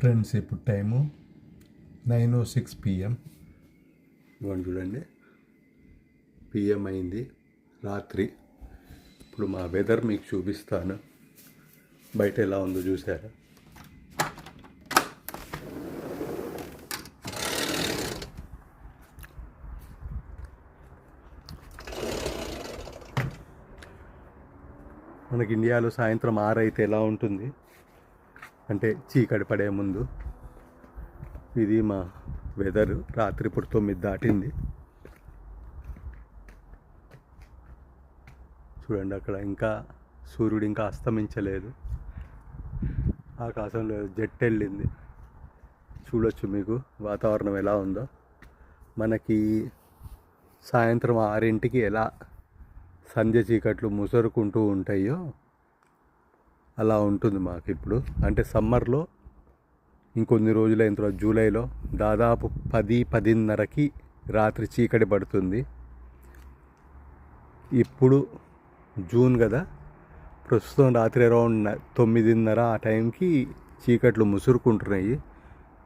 Friends ఇప్పుడు time nine o six PM. ఇవ్వండి చూడండి. పిఎం అయింది. రాత్రి ఇప్పుడు మా వెదర్ మీకు చూపిస్తాను. బయట ఎలా ఉందో చూసారా మనకి ఇండియాలో సాయంత్రం ఆరు అయితే ఎలా ఉంటుంది? అంటే చీకటి పడే ముందు. ఇది మా వెదర్. రాత్రి ఇప్పుడు తొమ్మిది దాటింది. చూడండి అక్కడ ఇంకా సూర్యుడు ఇంకా అస్తమించలేదు. ఆకాశంలో జెట్ వెళ్ళింది. చూడొచ్చు మీకు వాతావరణం ఎలా ఉందో. మనకి సాయంత్రం ఆరింటికి ఎలా సంధ్య చీకట్లు ముసరుకుంటూ ఉంటాయో అలా ఉంటుంది మాకు ఇప్పుడు. అంటే సమ్మర్లో ఇంకొన్ని రోజులు అయిన తర్వాత జూలైలో దాదాపు పది పదిన్నరకి రాత్రి చీకటి పడుతుంది. ఇప్పుడు జూన్ కదా ప్రస్తుతం రాత్రి అరౌండ్ తొమ్మిదిన్నర ఆ టైంకి చీకట్లు ముసురుకుంటున్నాయి.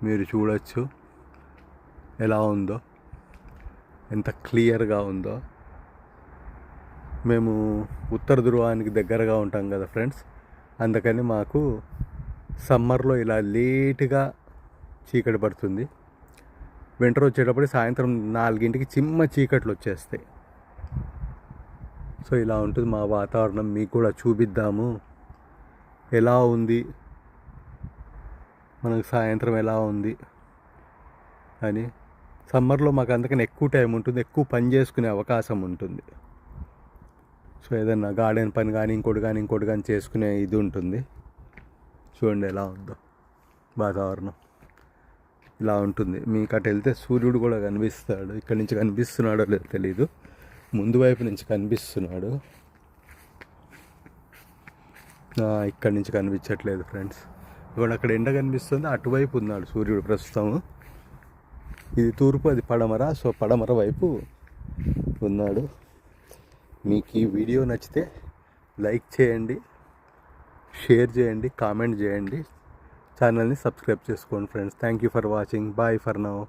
మీరు చూడొచ్చు ఎలా ఉందో ఎంత క్లియర్గా ఉందో. మేము ఉత్తర ధ్రువానికి దగ్గరగా ఉంటాం కదా ఫ్రెండ్స్. అందుకని మాకు సమ్మర్లో ఇలా లేటుగా చీకటి పడుతుంది. వింటర్ వచ్చేటప్పుడు సాయంత్రం నాలుగింటికి చిమ్మ చీకట్లు వచ్చేస్తాయి. సో ఇలా ఉంటుంది మా వాతావరణం. మీకు కూడా చూపిద్దాము. ఎలా ఉంది? మనకు సాయంత్రం ఎలా ఉంది? అని. సమ్మర్లో మాకు అందుకని ఎక్కువ టైం ఉంటుంది. ఎక్కువ పని చేసుకునే అవకాశం ఉంటుంది. సో ఏదన్నా గార్డెన్ పని కానీ ఇంకోటి కానీ ఇంకోటి కానీ చేసుకునే ఇది ఉంటుంది. చూడండి ఎలా ఉందో వాతావరణం. ఇలా ఉంటుంది. మీకు అటు వెళ్తే సూర్యుడు కూడా కనిపిస్తాడు. ఇక్కడ నుంచి కనిపిస్తున్నాడో లేదో తెలీదు. ముందు వైపు నుంచి కనిపిస్తున్నాడు. ఇక్కడి నుంచి కనిపించట్లేదు ఫ్రెండ్స్. ఇప్పుడు అక్కడ ఎండ కనిపిస్తుంది. అటువైపు ఉన్నాడు సూర్యుడు ప్రస్తుతం. ఇది తూర్పు అది పడమర. సో పడమర వైపు ఉన్నాడు. మీకు ఈ వీడియో నచ్చితే లైక్ చేయండి షేర్ చేయండి కామెంట్ చేయండి. ఛానల్ని సబ్స్క్రైబ్ చేసుకోండి friends. Thank you for watching. Bye for now.